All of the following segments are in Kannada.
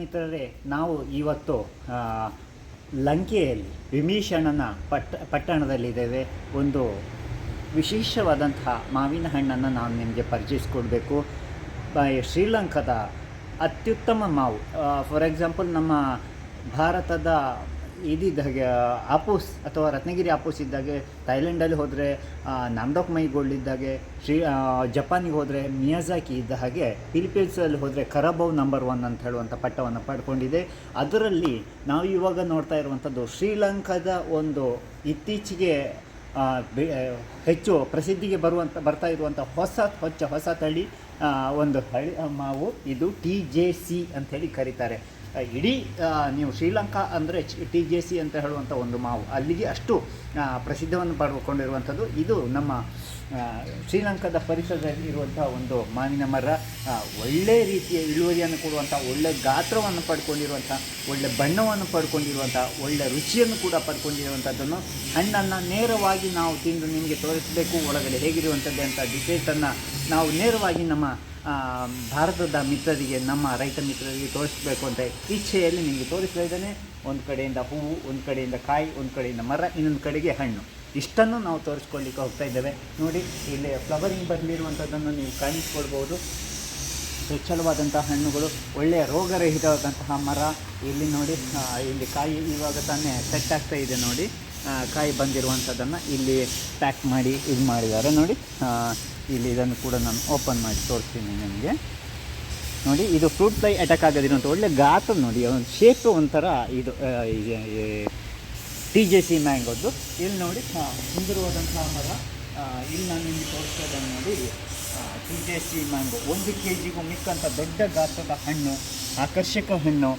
ಮಿತ್ರರೇ, ನಾವು ಇವತ್ತು ಲಂಕೆಯಲ್ಲಿ ವಿಭೀಷಣನ ಪಟ್ಟ, ಪಟ್ಟಣದಲ್ಲಿದ್ದೇವೆ. ಒಂದು ವಿಶೇಷವಾದಂತಹ ಮಾವಿನ ಹಣ್ಣನ್ನು ನಾನು ನಿಮಗೆ ಪರಿಚಯಿಸ್ಕೊಡ್ಬೇಕು. ಶ್ರೀಲಂಕಾದ ಅತ್ಯುತ್ತಮ ಮಾವು. ಫಾರ್ ಎಕ್ಸಾಂಪಲ್ ನಮ್ಮ ಭಾರತದ ಇದಿದ್ದ ಹಾಗೆ ಆಪೂಸ್ ಅಥವಾ ರತ್ನಗಿರಿ ಆಪೋಸ್ ಇದ್ದಾಗೆ ಥೈಲ್ಯಾಂಡಲ್ಲಿ ಹೋದರೆ ನಾಮ್ಡೋಕ್ ಮೈಗೋಲ್ಡ್ ಇದ್ದಾಗೆ, ಶ್ರೀ ಜಪಾನಿಗೆ ಹೋದರೆ ಮಿಯಾಜಾಕಿ ಇದ್ದ ಹಾಗೆ, ಫಿಲಿಪೀನ್ಸಲ್ಲಿ ಹೋದರೆ ಕರಬೌ ನಂಬರ್ ಒನ್ ಅಂತ ಹೇಳುವಂಥ ಪಟ್ಟವನ್ನು ಪಡ್ಕೊಂಡಿದೆ. ಅದರಲ್ಲಿ ನಾವು ಇವಾಗ ನೋಡ್ತಾ ಇರುವಂಥದ್ದು ಶ್ರೀಲಂಕಾದ ಒಂದು ಇತ್ತೀಚೆಗೆ ಹೆಚ್ಚು ಪ್ರಸಿದ್ಧಿಗೆ ಬರುವಂಥ ಬರ್ತಾ ಇರುವಂಥ ಹೊಸ, ಹೊಚ್ಚ ಹೊಸ ತಳಿ ಒಂದು ಹಳಿ ಮಾವು, ಇದು ಟಿ ಜೆ ಸಿ ಅಂಥೇಳಿ ಕರೀತಾರೆ. ಇಡೀ ನೀವು ಶ್ರೀಲಂಕಾ ಅಂದರೆ ಟಿ ಜೆ ಸಿ ಅಂತ ಹೇಳುವಂಥ ಒಂದು ಮಾವು. ಅಲ್ಲಿಗೆ ಅಷ್ಟು ಪ್ರಸಿದ್ಧವನ್ನು ಪಡ್ಕೊಂಡಿರುವಂಥದ್ದು ಇದು ನಮ್ಮ ಶ್ರೀಲಂಕಾದ ಪರಿಸರದಲ್ಲಿ ಇರುವಂಥ ಒಂದು ಮಾವಿನ ಮರ ಆ, ಒಳ್ಳೆ ರೀತಿಯ ಇಳುವರಿಯನ್ನು ಕೊಡುವಂಥ ಒಳ್ಳೆ ಗಾತ್ರವನ್ನು ಪಡ್ಕೊಂಡಿರುವಂಥ ಒಳ್ಳೆ ಬಣ್ಣವನ್ನು ಪಡ್ಕೊಂಡಿರುವಂಥ ಒಳ್ಳೆ ರುಚಿಯನ್ನು ಕೂಡ ಪಡ್ಕೊಂಡಿರುವಂಥದ್ದನ್ನು ಹಣ್ಣನ್ನು ನೇರವಾಗಿ ನಾವು ತಿಂದು ನಿಮಗೆ ತೋರಿಸಬೇಕು ಒಳಗಡೆ ಹೇಗಿರುವಂಥದ್ದೇ ಅಂತ ಡಿಟೇಲ್ಸನ್ನು ನಾವು ನೇರವಾಗಿ ನಮ್ಮ ಭಾರತದ ಮಿತ್ರರಿಗೆ ನಮ್ಮ ರೈತ ಮಿತ್ರರಿಗೆ ತೋರಿಸಬೇಕು ಅಂತ ಇಚ್ಛೆಯಲ್ಲಿ ನಿಮಗೆ ತೋರಿಸ್ತಾ ಇದ್ದೇನೆ. ಒಂದು ಕಡೆಯಿಂದ ಹೂವು, ಒಂದು ಕಡೆಯಿಂದ ಕಾಯಿ, ಒಂದು ಕಡೆಯಿಂದ ಮರ, ಇನ್ನೊಂದು ಕಡೆಗೆ ಹಣ್ಣು. ಇಷ್ಟನ್ನು ನಾವು ತೋರಿಸ್ಕೊಳ್ಳಿಕ್ಕೆ ಹೋಗ್ತಾ ಇದ್ದೇವೆ. ನೋಡಿ ಇಲ್ಲಿ ಫ್ಲವರಿಂಗ್ ಬಂದಿರುವಂಥದ್ದನ್ನು ನೀವು ಕಾಣಿಸ್ಕೊಳ್ಬೋದು ಸ್ವಚ್ಛಲವಾದಂತಹ ಹಣ್ಣುಗಳು, ಒಳ್ಳೆಯ ರೋಗರಹಿತವಾದಂತಹ ಮರ. ಇಲ್ಲಿ ನೋಡಿ ಇಲ್ಲಿ ಕಾಯಿ ಇವಾಗ ತಾನೇ ಸೆಟ್ ಆಗ್ತಾ ಇದೆ ನೋಡಿ. ಕಾಯಿ ಬಂದಿರುವಂಥದ್ದನ್ನು ಇಲ್ಲಿ ಪ್ಯಾಕ್ ಮಾಡಿ, ಇದು ಮಾಡಿದ್ದಾರೆ ನೋಡಿ. ಇಲ್ಲಿ ಇದನ್ನು ಕೂಡ ನಾನು ಓಪನ್ ಮಾಡಿ ತೋರಿಸ್ತೀನಿ ನಿಮಗೆ. ನೋಡಿ, ಇದು ಫ್ರೂಟ್ ಫ್ಲೈ ಅಟ್ಯಾಕ್ ಆಗೋದಿರುವಂಥ ಒಳ್ಳೆ ಗಾತ್ರ ನೋಡಿ, ಒಂದು ಶೇಪ್ ಒಂಥರ ಇದು ಟಿ ಜೆ ಸಿ ಮ್ಯಾಂಗೋದು ಇಲ್ಲಿ ನೋಡಿ ಸುಂದರವಾದಂಥ ಮರ. ಇಲ್ಲಿ ನಾನು ನಿಮಗೆ ತೋರಿಸ್ತಾ ಇದ್ದೇನೆ ನೋಡಿ ಟಿ ಜೆ ಸಿ ಮ್ಯಾಂಗೋ ಒಂದು ಕೆ ಜಿಗೂ ಮಿಕ್ಕಂಥ ದೊಡ್ಡ ಗಾತ್ರದ ಹಣ್ಣು, ಆಕರ್ಷಕ ಹಣ್ಣು,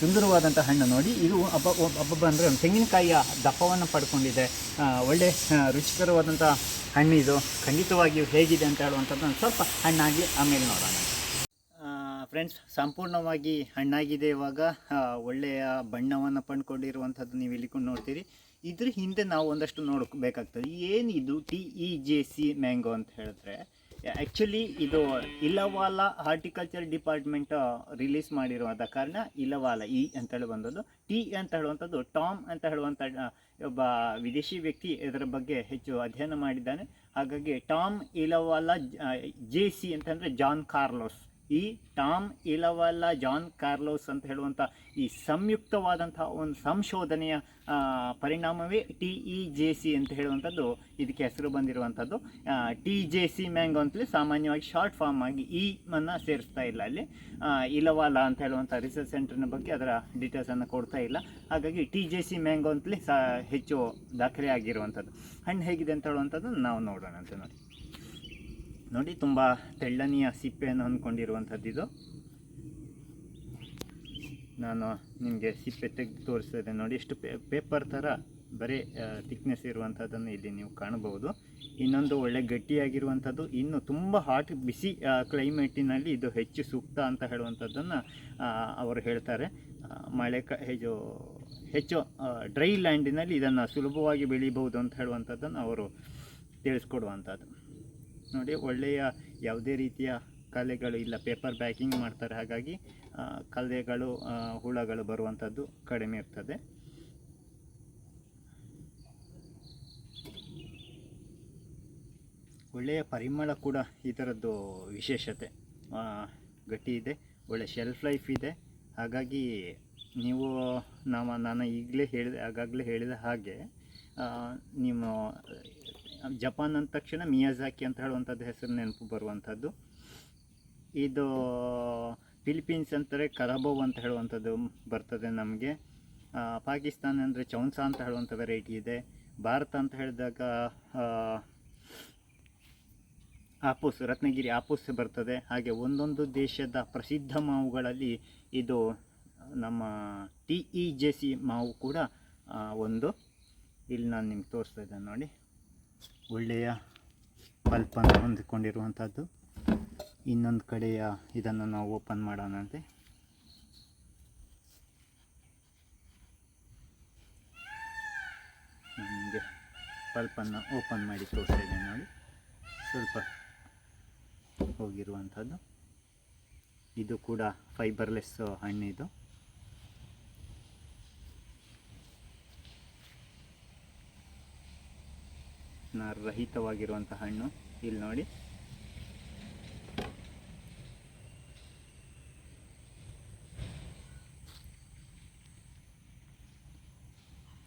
ಸುಂದರವಾದಂಥ ಹಣ್ಣು ನೋಡಿ. ಇದು ಹಬ್ಬ ಹಬ್ಬ ಅಂದರೆ ತೆಂಗಿನಕಾಯಿಯ ದಪ್ಪವನ್ನು ಪಡ್ಕೊಂಡಿದೆ. ಒಳ್ಳೆ ರುಚಿಕರವಾದಂಥ ಹಣ್ಣು ಇದು ಖಂಡಿತವಾಗಿಯೂ ಹೇಗಿದೆ ಅಂತ ಹೇಳುವಂಥದ್ದು ಸ್ವಲ್ಪ ಹಣ್ಣಾಗಿ ಆಮೇಲೆ ನೋಡೋಣ. ಫ್ರೆಂಡ್ಸ್, ಸಂಪೂರ್ಣವಾಗಿ ಹಣ್ಣಾಗಿದೆ ಇವಾಗ. ಒಳ್ಳೆಯ ಬಣ್ಣವನ್ನು ಪಂಡ್ಕೊಂಡಿರುವಂಥದ್ದು ನೀವು ಇಲ್ಲಿ ನೋಡ್ತೀರಿ. ಇದ್ರ ಹಿಂದೆ ನಾವು ಒಂದಷ್ಟು ನೋಡಬೇಕಾಗ್ತದೆ. ಏನಿದು? T E J C mango ಅಂತ ಹೇಳಿದ್ರೆ ಆ್ಯಕ್ಚುಲಿ ಇದು ಇಲವಾಲ ಹಾರ್ಟಿಕಲ್ಚರ್ ಡಿಪಾರ್ಟ್ಮೆಂಟ್ ರಿಲೀಸ್ ಮಾಡಿರುವಂಥ ಕಾರಣ ಇಲವಾಲ ಇ ಅಂತ ಹೇಳಿ ಬಂದದ್ದು. ಟಿ ಅಂತ ಹೇಳುವಂಥದ್ದು ಟಾಮ್ ಅಂತ ಹೇಳುವಂಥ ಒಬ್ಬ ವಿದೇಶಿ ವ್ಯಕ್ತಿ ಇದರ ಬಗ್ಗೆ ಹೆಚ್ಚು ಅಧ್ಯಯನ ಮಾಡಿದ್ದಾನೆ. ಹಾಗಾಗಿ ಟಾಮ್ ಇಲವಾಲ ಜೆ ಸಿ ಅಂತಂದರೆ ಜಾನ್ ಕಾರ್ಲೋಸ್ ಈ ಟಾಮ್ ಇಲವಲ್ಲ, ಜಾನ್ ಕಾರ್ಲೋಸ್ ಅಂತ ಹೇಳುವಂಥ ಈ ಸಂಯುಕ್ತವಾದಂಥ ಒಂದು ಸಂಶೋಧನೆಯ ಪರಿಣಾಮವೇ ಟಿ ಇ ಜೆ ಸಿ ಅಂತ ಹೇಳುವಂಥದ್ದು. ಇದಕ್ಕೆ ಹೆಸರು ಬಂದಿರುವಂಥದ್ದು. ಟಿ ಜೆ ಸಿ ಮ್ಯಾಂಗೋ ಅಂತಲೇ ಸಾಮಾನ್ಯವಾಗಿ ಶಾರ್ಟ್ ಫಾರ್ಮ್ ಆಗಿ ಈ ಅನ್ನು ಸೇರಿಸ್ತಾ ಇಲ್ಲ ಅಲ್ಲಿ. ಇಲವಾಲ ಅಂತ ಹೇಳುವಂಥ ರಿಸರ್ಚ್ ಸೆಂಟರ್ನ ಬಗ್ಗೆ ಅದರ ಡೀಟೇಲ್ಸನ್ನು ಕೊಡ್ತಾ ಇಲ್ಲ. ಹಾಗಾಗಿ ಟಿ ಜೆ ಸಿ ಮ್ಯಾಂಗೋ ಅಂತಲೇ ಸಹ ಹೆಚ್ಚು ದಾಖಲೆ ಆಗಿರುವಂಥದ್ದು ಹಣ್ಣು ಹೇಗಿದೆ ಅಂತ ಹೇಳುವಂಥದ್ದು ನಾವು ನೋಡೋಣ ಅಂತ ನೋಡಿ. ನೋಡಿ, ತುಂಬ ತೆಳ್ಳನೆಯ ಸಿಪ್ಪೆಯನ್ನು ಅಂದ್ಕೊಂಡಿರುವಂಥದ್ದು ಇದು. ನಾನು ನಿಮಗೆ ಸಿಪ್ಪೆ ತೆಗೆದು ತೋರಿಸ್ತಾ ಇದ್ದೇನೆ ನೋಡಿ, ಎಷ್ಟು ಪೇಪರ್ ಥರ ಬರೀ ಥಿಕ್ನೆಸ್ ಇರುವಂಥದ್ದನ್ನು ಇಲ್ಲಿ ನೀವು ಕಾಣಬಹುದು. ಇನ್ನೊಂದು ಒಳ್ಳೆ ಗಟ್ಟಿಯಾಗಿರುವಂಥದ್ದು, ಇನ್ನು ತುಂಬ ಹಾಟ್ ಬಿಸಿ ಕ್ಲೈಮೇಟಿನಲ್ಲಿ ಇದು ಹೆಚ್ಚು ಸೂಕ್ತ ಅಂತ ಹೇಳುವಂಥದ್ದನ್ನು ಅವರು ಹೇಳ್ತಾರೆ. ಮಳೆ ಕ ಹೆಚ್ಚು ಹೆಚ್ಚು ಡ್ರೈ ಲ್ಯಾಂಡಿನಲ್ಲಿ ಇದನ್ನು ಸುಲಭವಾಗಿ ಬೆಳೀಬಹುದು ಅಂತ ಹೇಳುವಂಥದ್ದನ್ನು ಅವರು ತಿಳಿಸ್ಕೊಡುವಂಥದ್ದು. ನೋಡಿ, ಒಳ್ಳೆಯ ಯಾವುದೇ ರೀತಿಯ ಕಲೆಗಳು ಇಲ್ಲ ಪೇಪರ್ ಬ್ಯಾಕಿಂಗ್ ಮಾಡ್ತಾರೆ. ಹಾಗಾಗಿ ಕಲೆಗಳು ಹುಳಗಳು ಬರುವಂಥದ್ದು ಕಡಿಮೆ ಇರ್ತದೆ. ಒಳ್ಳೆಯ ಪರಿಮಳ ಕೂಡ ಈ ಥರದ್ದು ವಿಶೇಷತೆ. ಗಟ್ಟಿ ಇದೆ ಒಳ್ಳೆಯ ಶೆಲ್ಫ್ ಲೈಫ್ ಇದೆ. ಹಾಗಾಗಿ, ನೀವು, ನಾವು, ನಾನು ಈಗಲೇ ಹೇಳಿದೆ, ಆಗಾಗಲೇ ಹೇಳಿದ ಹಾಗೆ ನೀವು ಜಪಾನ್ ಅಂದ ತಕ್ಷಣ ಮಿಯಾಜಾಕಿ ಅಂತ ಹೇಳುವಂಥದ್ದು ಹೆಸರು ನೆನಪು ಬರುವಂಥದ್ದು ಇದು ಫಿಲಿಪೀನ್ಸ್ ಅಂತಾರೆ, ಕರಾಬೋ ಅಂತ ಹೇಳುವಂಥದ್ದು ಬರ್ತದೆ ನಮಗೆ. ಪಾಕಿಸ್ತಾನ ಅಂದರೆ ಚೌನ್ಸಾ ಅಂತ ಹೇಳುವಂಥ ವೆರೈಟಿ ಇದೆ. ಭಾರತ ಅಂತ ಹೇಳಿದಾಗ ಆಪೂಸ್, ರತ್ನಗಿರಿ ಆಪೂಸ್ ಬರ್ತದೆ. ಹಾಗೆ ಒಂದೊಂದು ದೇಶದ ಪ್ರಸಿದ್ಧ ಮಾವುಗಳಲ್ಲಿ ಇದು ನಮ್ಮ ಟಿ ಇ ಜೆ ಸಿ ಮಾವು ಕೂಡ ಒಂದು. ಇಲ್ಲಿ ನಾನು ನಿಮ್ಗೆ ತೋರಿಸ್ತಾ ಇದ್ದೇನೆ ನೋಡಿ. ಒಳ್ಳೆಯ ಪಲ್ಪನ್ನು ಹೊಂದಿಕೊಂಡಿರುವಂಥದ್ದು. ಇನ್ನೊಂದು ಕಡೆಯ ಇದನ್ನು ನಾವು ಓಪನ್ ಮಾಡೋಣಂತೆ ನಿಮಗೆ ಪಲ್ಪನ್ನು ಓಪನ್ ಮಾಡಿ ತೋರಿಸಿದೆ ನೋಡಿ. ಸ್ವಲ್ಪ ಹೋಗಿರುವಂಥದ್ದು. ಇದು ಕೂಡ ಫೈಬರ್ಲೆಸ್ ಹಣ್ಣು ರಹಿತವಾಗಿರುವಂಥ ಹಣ್ಣು. ಇಲ್ಲಿ ನೋಡಿ.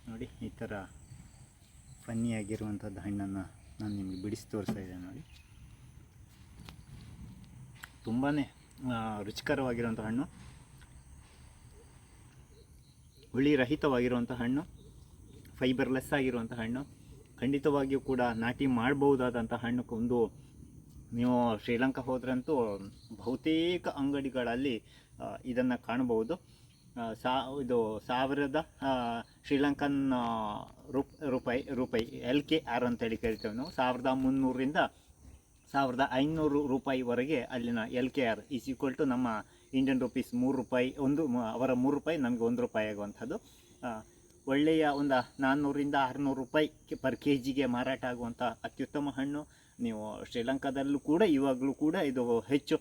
ನೋಡಿ, ಈ ಥರ ಫನ್ನಿಯಾಗಿರುವಂಥದ್ದು ಹಣ್ಣನ್ನು ನಾನು ನಿಮಗೆ ಬಿಡಿಸಿ ತೋರಿಸ್ತಾ ಇದ್ದೇನೆ ನೋಡಿ. ತುಂಬಾ ರುಚಿಕರವಾಗಿರುವಂಥ ಹಣ್ಣು. ಹುಳಿ ರಹಿತವಾಗಿರುವಂಥ ಹಣ್ಣು. ಫೈಬರ್ಲೆಸ್ ಆಗಿರುವಂಥ ಹಣ್ಣು. ಖಂಡಿತವಾಗಿಯೂ ಕೂಡ ನಾಟಿ ಮಾಡಬಹುದಾದಂಥ ಹಣ್ಣು ಒಂದು ನೀವು ಶ್ರೀಲಂಕಾ ಹೋದ್ರಂತೂ ಬಹುತೇಕ ಅಂಗಡಿಗಳಲ್ಲಿ ಇದನ್ನು ಕಾಣಬಹುದು. ಸಾ, ಇದು ಸಾವಿರದ ಶ್ರೀಲಂಕನ್ ರೂಪ್, ರೂಪಾಯಿ ರೂಪಾಯಿ, ಎಲ್ ಕೆ ಆರ್ ಅಂತೇಳಿ ಕರಿತೇವೆ ನಾವು. ಸಾವಿರದ ಮುನ್ನೂರರಿಂದ ಸಾವಿರದ ಐನೂರು ರೂಪಾಯಿವರೆಗೆ ಅಲ್ಲಿನ L K R is equal to ನಮ್ಮ ಇಂಡಿಯನ್ ರುಪೀಸ್ ಮೂರು ರೂಪಾಯಿ, ಒಂದು ಅವರ ಮೂರು ರೂಪಾಯಿ, ನಮಗೆ ಒಂದು ರೂಪಾಯಿ ಆಗುವಂಥದ್ದು. ಒಳ್ಳೆಯ ಒಂದು ನಾನ್ನೂರಿಂದ ಆರುನೂರು ರೂಪಾಯಿ ಪರ್ ಕೆ ಜಿಗೆ ಮಾರಾಟ ಆಗುವಂಥ ಅತ್ಯುತ್ತಮ ಹಣ್ಣು. ನೀವು ಶ್ರೀಲಂಕಾದಲ್ಲೂ ಕೂಡ, ಇವಾಗಲೂ ಕೂಡ ಇದು ಹೆಚ್ಚು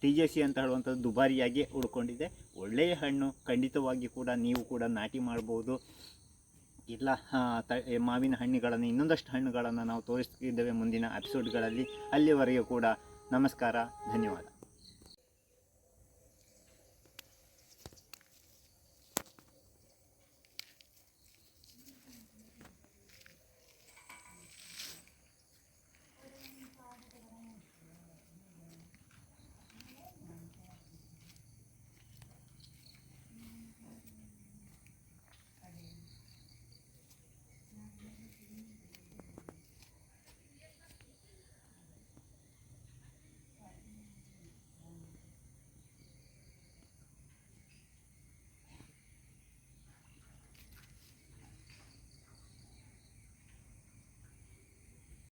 ಟಿ ಜೆ ಸಿ ಅಂತ ಹೇಳುವಂಥದ್ದು ದುಬಾರಿಯಾಗಿ ಉಳ್ಕೊಂಡಿದೆ ಒಳ್ಳೆಯ ಹಣ್ಣು ಖಂಡಿತವಾಗಿ ಕೂಡ ನೀವು ಕೂಡ ನಾಟಿ ಮಾಡ್ಬೋದು. ಇಲ್ಲ ತ ಮಾವಿನ ಹಣ್ಣುಗಳನ್ನು, ಇನ್ನೊಂದಷ್ಟು ಹಣ್ಣುಗಳನ್ನು ನಾವು ತೋರಿಸ್ತಿದ್ದೇವೆ ಮುಂದಿನ ಎಪಿಸೋಡ್ಗಳಲ್ಲಿ ಅಲ್ಲಿವರೆಗೂ ಕೂಡ ನಮಸ್ಕಾರ, ಧನ್ಯವಾದ.